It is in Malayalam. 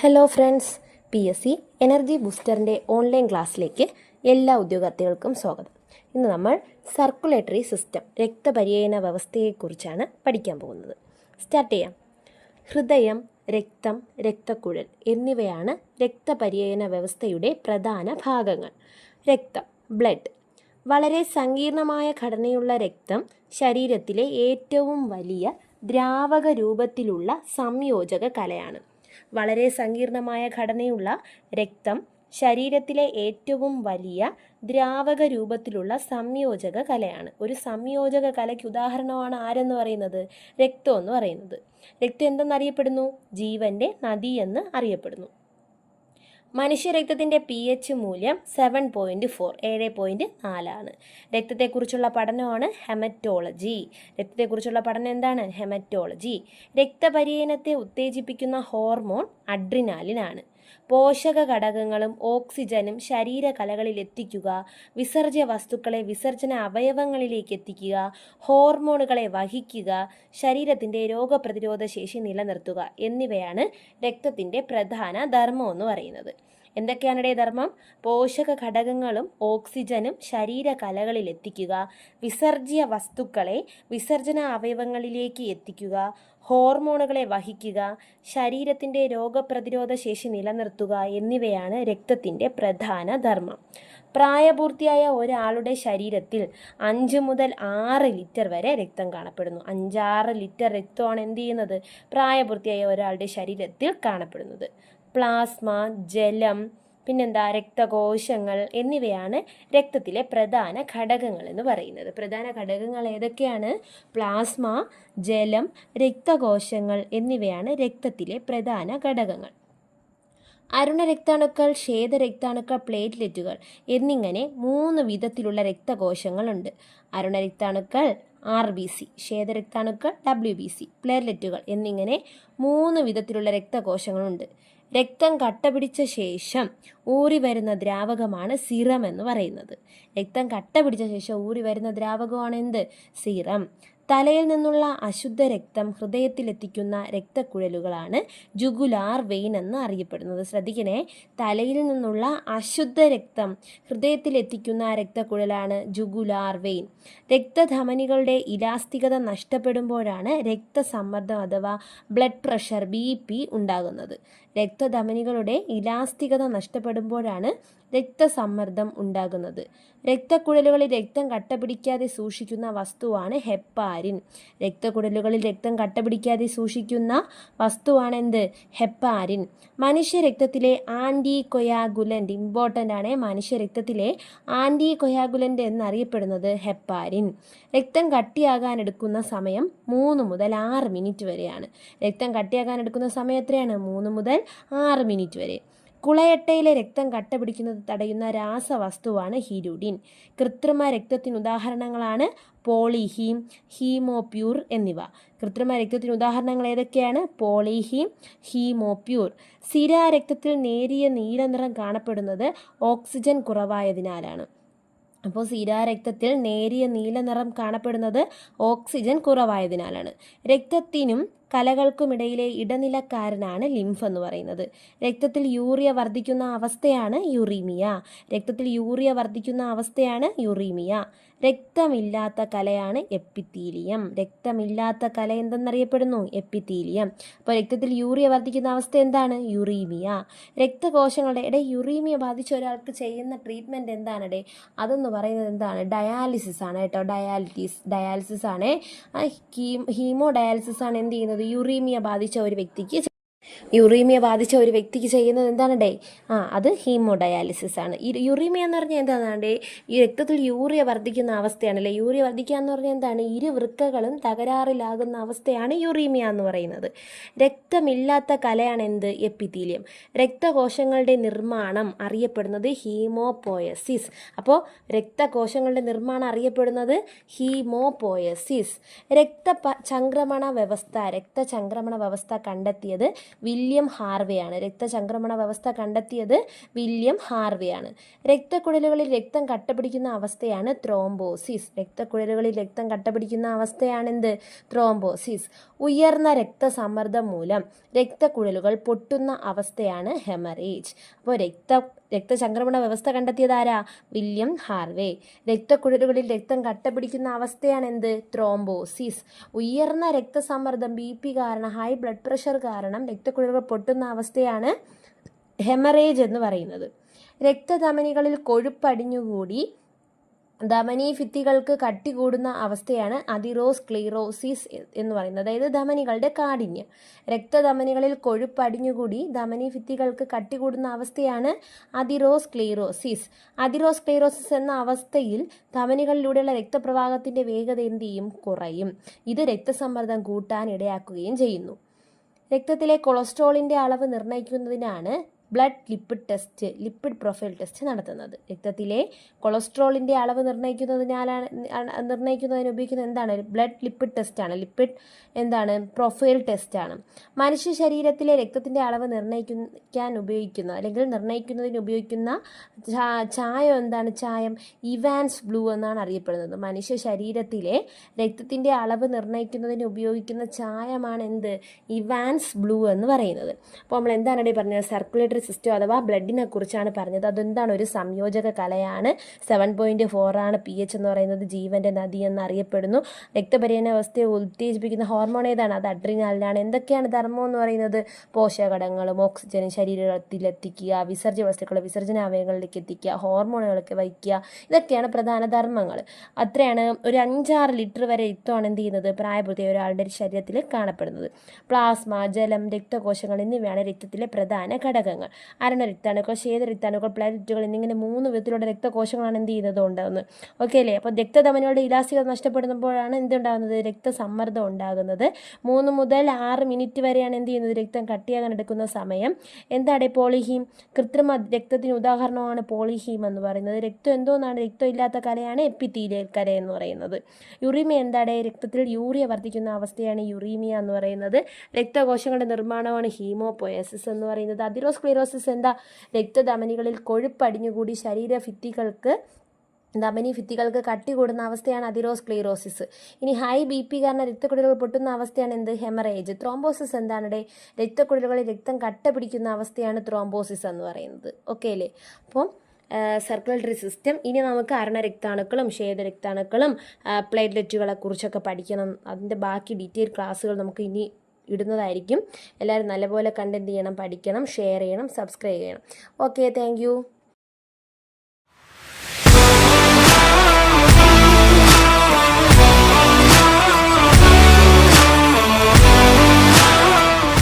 Hello friends P S C energy ബൂസ്റ്ററിന്റെ online ക്ലാസ്സിലേക്ക് എല്ലാ ഉദ്യോഗാർത്ഥികൾക്കും സ്വാഗതം. ഇന്ന് നമ്മൾ സർക്കുലേറ്ററി സിസ്റ്റം രക്തപര്യന വ്യവസ്ഥയെക്കുറിച്ചാണ് പഠിക്കാൻ പോകുന്നത്. സ്റ്റാർട്ട് ചെയ്യാം. ഹൃദയം രക്തം രക്തക്കുഴൽ എന്നിവയാണ് രക്തപര്യന വ്യവസ്ഥയുടെ പ്രധാന ഭാഗങ്ങൾ. രക്തം ബ്ലഡ് വളരെ സങ്കീർണമായ ഘടനയുള്ള രക്തം ശരീരത്തിലെ ഏറ്റവും വലിയ ദ്രാവക രൂപത്തിലുള്ള സംയോജക കലയാണ്. വളരെ സങ്കീർണമായ ഘടനയുള്ള രക്തം ശരീരത്തിലെ ഏറ്റവും വലിയ ദ്രാവക രൂപത്തിലുള്ള സംയോജക കലയാണ്. ഒരു സംയോജക കലയ്ക്ക് ഉദാഹരണമാണ് ആരെന്ന് പറയുന്നത്? രക്തം എന്ന് പറയുന്നത്. രക്തം എന്തെന്നറിയപ്പെടുന്നു? ജീവന്റെ നദി എന്ന് അറിയപ്പെടുന്നു. മനുഷ്യരക്തത്തിന്റെ പി എച്ച് മൂല്യം സെവൻ പോയിന്റ് ഫോർ ഏഴ് പോയിന്റ് നാലാണ്. രക്തത്തെക്കുറിച്ചുള്ള പഠനമാണ് ഹെമറ്റോളജി രക്തത്തെക്കുറിച്ചുള്ള പഠനം എന്താണ്? ഹെമറ്റോളജി രക്തപര്യനത്തെ ഉത്തേജിപ്പിക്കുന്ന ഹോർമോൺ അഡ്രിനാലിനാണ് പോഷക ഘടകങ്ങളും ഓക്സിജനും ശരീരകലകളിൽ എത്തിക്കുക വിസർജ്യ വസ്തുക്കളെ വിസർജന അവയവങ്ങളിലേക്ക് എത്തിക്കുക ഹോർമോണുകളെ വഹിക്കുക ശരീരത്തിന്റെ രോഗപ്രതിരോധ ശേഷി നിലനിർത്തുക എന്നിവയാണ് രക്തത്തിന്റെ പ്രധാന ധർമ്മം എന്ന് പറയുന്നത്. എന്തൊക്കെയാണ് ധർമ്മം? പോഷക ഘടകങ്ങളും ഓക്സിജനും ശരീരകലകളിൽ എത്തിക്കുക വിസർജ്യ വസ്തുക്കളെ വിസർജന അവയവങ്ങളിലേക്ക് എത്തിക്കുക ഹോർമോണുകളെ വഹിക്കുക ശരീരത്തിന്റെ രോഗപ്രതിരോധ ശേഷി നിലനിർത്തുക എന്നിവയാണ് രക്തത്തിന്റെ പ്രധാന ധർമ്മം. പ്രായപൂർത്തിയായ ഒരാളുടെ ശരീരത്തിൽ അഞ്ച് മുതൽ ആറ് ലിറ്റർ വരെ രക്തം കാണപ്പെടുന്നു. അഞ്ചാറ് ലിറ്റർ രക്തമാണ് എന്ത് ചെയ്യുന്നത്? പ്രായപൂർത്തിയായ ഒരാളുടെ ശരീരത്തിൽ കാണപ്പെടുന്നത്. പ്ലാസ്മ ജലം പിന്നെന്താ? രക്തകോശങ്ങൾ എന്നിവയാണ് രക്തത്തിലെ പ്രധാന ഘടകങ്ങൾ എന്ന് പറയുന്നത്. പ്രധാന ഘടകങ്ങൾ ഏതൊക്കെയാണ്? പ്ലാസ്മ ജലം രക്തകോശങ്ങൾ എന്നിവയാണ് രക്തത്തിലെ പ്രധാന ഘടകങ്ങൾ. അരുണ രക്താണുക്കൾ ശ്വേത രക്താണുക്കൾ പ്ലേറ്റ്ലെറ്റുകൾ എന്നിങ്ങനെ മൂന്ന് വിധത്തിലുള്ള രക്തകോശങ്ങളുണ്ട്. അരുണ രക്താണുക്കൾ ആർ ബി സി ശ്വേതരക്താണുക്കൾ ഡബ്ല്യു ബി സി പ്ലേറ്റ്ലെറ്റുകൾ എന്നിങ്ങനെ മൂന്ന് വിധത്തിലുള്ള രക്തകോശങ്ങളുണ്ട്. രക്തം കട്ട പിടിച്ച ശേഷം ഊറി വരുന്ന ദ്രാവകമാണ് സിറം എന്ന് പറയുന്നത്. രക്തം കട്ട പിടിച്ച ശേഷം ഊറി വരുന്ന ദ്രാവകമാണ് എന്ത്? സിറം. തലയിൽ നിന്നുള്ള അശുദ്ധ രക്തം ഹൃദയത്തിലെത്തിക്കുന്ന രക്തക്കുഴലുകളാണ് ജുഗുലാർ വെയിൻ എന്ന് അറിയപ്പെടുന്നത്. ശ്രദ്ധിക്കണേ തലയിൽ നിന്നുള്ള അശുദ്ധ രക്തം ഹൃദയത്തിലെത്തിക്കുന്ന രക്തക്കുഴലാണ് ജുഗുലാർ വെയിൻ രക്തധമനികളുടെ ഇലാസ്തികത നഷ്ടപ്പെടുമ്പോഴാണ് രക്തസമ്മർദ്ദം അഥവാ ബ്ലഡ് പ്രഷർ ബി പി ഉണ്ടാകുന്നത്. രക്തധമനികളുടെ ഇലാസ്തികത നഷ്ടപ്പെടുമ്പോഴാണ് രക്തസമ്മർദ്ദം ഉണ്ടാകുന്നത്. രക്തക്കുഴലുകളിൽ രക്തം കട്ടപിടിക്കാതെ സൂക്ഷിക്കുന്ന വസ്തുവാണ് ഹെപ്പാരിൻ. രക്തക്കുഴലുകളിൽ രക്തം കട്ടപിടിക്കാതെ സൂക്ഷിക്കുന്ന വസ്തുവാണ് എന്ത് ഹെപ്പാരിൻ. മനുഷ്യ രക്തത്തിലെ ആന്റി കൊയാഗുലന്റ് ഇമ്പോർട്ടന്റ് ആണ് മനുഷ്യ രക്തത്തിലെ ആന്റി കൊയാഗുലന്റ് എന്നറിയപ്പെടുന്നത് ഹെപ്പാരിൻ. രക്തം കട്ടിയാകാൻ എടുക്കുന്ന സമയം മൂന്ന് മുതൽ ആറ് മിനിറ്റ് വരെയാണ്. രക്തം കട്ടിയാകാൻ എടുക്കുന്ന സമയം എത്രയാണ്? മൂന്ന് മുതൽ ആറ് മിനിറ്റ് വരെ. കുളയട്ടയിലെ രക്തം കട്ടപിടിക്കുന്നത് തടയുന്ന രാസവസ്തുവാണ് ഹിരുഡിൻ. കൃത്രിമ രക്തത്തിന് ഉദാഹരണങ്ങളാണ് പോളിഹീം ഹീമോപ്യൂർ എന്നിവ. കൃത്രിമ രക്തത്തിന് ഉദാഹരണങ്ങൾ ഏതൊക്കെയാണ്? പോളിഹീം ഹീമോപ്യൂർ. രക്തത്തിൽ നേരിയ നീല നിറം കാണപ്പെടുന്നത് ഓക്സിജൻ കുറവായതിനാലാണ്. അപ്പോൾ സീരാരക്തത്തിൽ നേരിയ നീല നിറം കാണപ്പെടുന്നത് ഓക്സിജൻ കുറവായതിനാലാണ്. രക്തത്തിനും കലകൾക്കുമിടയിലെ ഇടനിലക്കാരനാണ് ലിംഫ് എന്ന് പറയുന്നത്. രക്തത്തിൽ യൂറിയ വർദ്ധിക്കുന്ന അവസ്ഥയാണ് യുറീമിയ. രക്തത്തിൽ യൂറിയ വർദ്ധിക്കുന്ന അവസ്ഥയാണ് യുറീമിയ. രക്തമില്ലാത്ത കലയാണ് എപ്പിത്തീലിയം. രക്തമില്ലാത്ത കല എന്തെന്നറിയപ്പെടുന്നു? എപ്പിത്തീലിയം. അപ്പോൾ രക്തത്തിൽ യൂറിയ വർദ്ധിക്കുന്ന അവസ്ഥ എന്താണ്? യുറീമിയ. രക്തകോശങ്ങളുടെ ഇടയിൽ യുറീമിയ ബാധിച്ച ഒരാൾക്ക് ചെയ്യുന്ന ട്രീറ്റ്മെന്റ് എന്താണിടെ അതെന്ന് പറയുന്നത് എന്താണ്? ഡയാലിസിസ് ആണ് കേട്ടോ. ഡയാലിറ്റീസ് ഡയാലിസിസ് ആണ്. ഹീമോ ഡയാലിസിസ് ആണ് എന്ത് ചെയ്യുന്നത്? യുറീമിയ ബാധിച്ച ഒരു വ്യക്തിക്ക് യുറീമിയ ബാധിച്ച ഒരു വ്യക്തിക്ക് ചെയ്യുന്നത് എന്താണ് ഡേ? ആ അത് ഹീമോഡയാലിസിസ് ആണ്. ഈ യുറീമിയ എന്ന് പറഞ്ഞാൽ എന്താണ് ഈ രക്തത്തിൽ യൂറിയ വർദ്ധിക്കുന്ന അവസ്ഥയാണല്ലേ യൂറിയ വർദ്ധിക്കുക എന്ന് പറഞ്ഞാൽ എന്താണ്? ഇരു വൃക്കകളും തകരാറിലാകുന്ന അവസ്ഥയാണ് യുറീമിയ എന്ന് പറയുന്നത്. രക്തമില്ലാത്ത കലയാണ് എന്ത്? എപ്പിത്തീലിയം. രക്തകോശങ്ങളുടെ നിർമ്മാണം അറിയപ്പെടുന്നത് ഹീമോപോയസിസ്. അപ്പോൾ രക്തകോശങ്ങളുടെ നിർമ്മാണം അറിയപ്പെടുന്നത് ഹീമോപോയസിസ്. രക്ത ചംക്രമണ വ്യവസ്ഥ രക്തചംക്രമണ വ്യവസ്ഥ കണ്ടെത്തിയത് വില്യം ഹാർവെയാണ്. രക്തചംക്രമണ വ്യവസ്ഥ കണ്ടെത്തിയത് വില്യം ഹാർവെയാണ്. രക്തക്കുഴലുകളിൽ രക്തം കട്ടപിടിക്കുന്ന അവസ്ഥയാണ് ത്രോംബോസിസ്. രക്തക്കുഴലുകളിൽ രക്തം കട്ടപിടിക്കുന്ന അവസ്ഥയാണെന്ത്? ത്രോംബോസിസ്. ഉയർന്ന രക്തസമ്മർദ്ദം മൂലം രക്തക്കുഴലുകൾ പൊട്ടുന്ന അവസ്ഥയാണ് ഹെമറേജ്. അപ്പോൾ രക്ത രക്തചംക്രമണ വ്യവസ്ഥ കണ്ടെത്തിയതാരാ? William Harvey. രക്തക്കുഴലുകളിൽ രക്തം കട്ടപിടിക്കുന്ന അവസ്ഥയാണ് എന്ത് ത്രോംബോസിസ്. ഉയർന്ന രക്തസമ്മർദ്ദം ബി പി കാരണം ഹൈ ബ്ലഡ് പ്രഷർ കാരണം രക്തക്കുഴലുകൾ പൊട്ടുന്ന അവസ്ഥയാണ് ഹെമറേജ് എന്ന് പറയുന്നത്. രക്തധമനികളിൽ കൊഴുപ്പടിഞ്ഞുകൂടി ധമനി ഭിത്തികൾക്ക് കട്ടി കൂടുന്ന അവസ്ഥയാണ് അതിറോസ്ക്ലീറോസിസ് എന്ന് പറയുന്നത്. അതായത് ധമനികളുടെ കാഠിന്യം. രക്തധമനികളിൽ കൊഴുപ്പ് അടിഞ്ഞുകൂടി ധമനി ഭിത്തികൾക്ക് കട്ടി കൂടുന്ന അവസ്ഥയാണ് അതിറോസ്ക്ലീറോസിസ്. അതിറോസ്ക്ലീറോസിസ് എന്ന അവസ്ഥയിൽ ധമനികളിലൂടെയുള്ള രക്തപ്രവാഹത്തിന്റെ വേഗത എന്ത് ചെയ്യും? കുറയും. ഇത് രക്തസമ്മർദ്ദം കൂട്ടാൻ ഇടയാക്കുകയും ചെയ്യുന്നു. രക്തത്തിലെ കൊളസ്ട്രോളിന്റെ അളവ് നിർണയിക്കുന്നതിനാണ് blood lipid test lipid profile test നടത്തുന്നത്. രക്തത്തിലെ കൊളസ്ട്രോളിന്റെ അളവ് നിർണയിക്കുന്നതിനാലാണ് നിർണയിക്കുന്നതിന് ഉപയോഗിക്കുന്നത് എന്താണ്? ബ്ലഡ് ലിപ്പിഡ് ടെസ്റ്റാണ് ലിപ്പിഡ് എന്താണ്? പ്രൊഫൈൽ ടെസ്റ്റാണ് മനുഷ്യ ശരീരത്തിലെ രക്തത്തിന്റെ അളവ് നിർണയിക്കാൻ ഉപയോഗിക്കുന്ന അല്ലെങ്കിൽ നിർണയിക്കുന്നതിന് ഉപയോഗിക്കുന്ന ചായം എന്താണ്? ചായം ഇവാൻസ് ബ്ലൂ എന്നാണ് അറിയപ്പെടുന്നത്. മനുഷ്യ ശരീരത്തിലെ രക്തത്തിന്റെ അളവ് നിർണയിക്കുന്നതിന് ഉപയോഗിക്കുന്ന ചായമാണ് എന്ത്? ഇവാൻസ് ബ്ലൂ എന്ന് പറയുന്നത്. അപ്പോൾ നമ്മൾ എന്താണ് പറഞ്ഞത്? സർക്കുലേറ്ററി സിസ്റ്റം അഥവാ ബ്ലഡിനെ കുറിച്ചാണ് പറഞ്ഞത്. അതെന്താണ് ഒരു സംയോജക കലയാണ്? സെവൻ പോയിന്റ് ഫോറാണ് പി എച്ച് എന്ന് പറയുന്നത് ജീവന്റെ നദി എന്നറിയപ്പെടുന്നു. രക്തപര്യന അവസ്ഥയെ ഉത്തേജിപ്പിക്കുന്ന ഹോർമോൺ ഏതാണ്? അത് അഡ്രിനാലിനാണ് എന്തൊക്കെയാണ് ധർമ്മം എന്ന് പറയുന്നത്? പോഷകടങ്ങളും ഓക്സിജനും ശരീരത്തിലെത്തിക്കുക വിസർജ്യ വസ്തുക്കളെ വിസർജന അവയവങ്ങളിലേക്ക് എത്തിക്കുക ഹോർമോണുകളൊക്കെ വഹിക്കുക. ഇതൊക്കെയാണ് പ്രധാന ധർമ്മങ്ങൾ. അത്രയാണ്. ഒരു അഞ്ചാറ് ലിറ്റർ വരെ രക്തമാണ് എന്ത് ചെയ്യുന്നത്? പ്രായപൂർത്തിയായ ഒരാളുടെ ശരീരത്തിൽ കാണപ്പെടുന്നത്. പ്ലാസ്മ ജലം രക്തകോശങ്ങൾ എന്നിവയാണ് രക്തത്തിലെ പ്രധാന ഘടകങ്ങൾ. അരണ രക്താണുക്കൾ ശേത രക്താണുക്കൾ പ്ലേറ്റ്ലെറ്റുകൾ എന്നിങ്ങനെ മൂന്ന് വിധത്തിലുള്ള രക്തകോശങ്ങളാണ് എന്ത് ചെയ്യുന്നത് ഉണ്ടാകുന്നത് ഓക്കെ അല്ലേ? അപ്പോൾ രക്തധമനികളുടെ ഇലാസ്തികത നഷ്ടപ്പെടുമ്പോഴാണ് എന്തുണ്ടാകുന്നത് രക്തസമ്മർദ്ദം ഉണ്ടാകുന്നത്. മൂന്ന് മുതൽ ആറ് മിനിറ്റ് വരെയാണ് എന്ത് ചെയ്യുന്നത്? രക്തം കട്ടിയാകാൻ എടുക്കുന്ന സമയം. എന്താണ് പോളിഹീം? കൃത്രിമ രക്തത്തിന് ഉദാഹരണമാണ് പോളിഹീം എന്ന് പറയുന്നത്. രക്തം എന്തോന്നാണ്? രക്തം ഇല്ലാത്ത കലയാണ് എപ്പിത്തീലിയൽ കല എന്ന് പറയുന്നത്. യുറീമിയ എന്താണ്? രക്തത്തിൽ യൂറിയ വർദ്ധിക്കുന്ന അവസ്ഥയാണ് യുറീമിയ എന്ന് പറയുന്നത്. രക്തകോശങ്ങളുടെ നിർമ്മാണമാണ് ഹീമോപോയസിസ് എന്ന് പറയുന്നത്. അതിറോസ്ക്ലീറോസിസ് എന്താ രക്തധമനികളിൽ കൊഴുപ്പടിഞ്ഞുകൂടി ശരീരഭിത്തികൾക്ക് ധമനി ഭിത്തികൾക്ക് കട്ടി കൂടുന്ന അവസ്ഥയാണ് അതിറോസ് അതിറോസ്ക്ലീറോസിസ്. ഇനി ഹൈ ബി പി കാരണം രക്തക്കുഴലുകൾ പൊട്ടുന്ന അവസ്ഥയാണ് എന്ത്? ഹെമറേജ് ത്രോംബോസിസ് എന്താണ് രക്തക്കുഴലുകളിൽ രക്തം കട്ട പിടിക്കുന്ന അവസ്ഥയാണ് ത്രോംബോസിസ് എന്ന് പറയുന്നത്. ഓക്കെ അല്ലേ? അപ്പം സർക്കുലേറ്ററി സിസ്റ്റം ഇനി നമുക്ക് അരണരക്താണുക്കളും ശ്വേതരക്താണുക്കളും പ്ലേറ്റ്ലെറ്റുകളെ കുറിച്ചൊക്കെ പഠിക്കണം. അതിന്റെ ബാക്കി ഡീറ്റെയിൽ ക്ലാസ്സുകൾ നമുക്ക് ഇനി ഇടുന്നതായിരിക്കും. എല്ലാവരും നല്ലപോലെ കണ്ടന്റ് ചെയ്യണം പഠിക്കണം ഷെയർ ചെയ്യണം സബ്സ്ക്രൈബ് ചെയ്യണം. Okay thank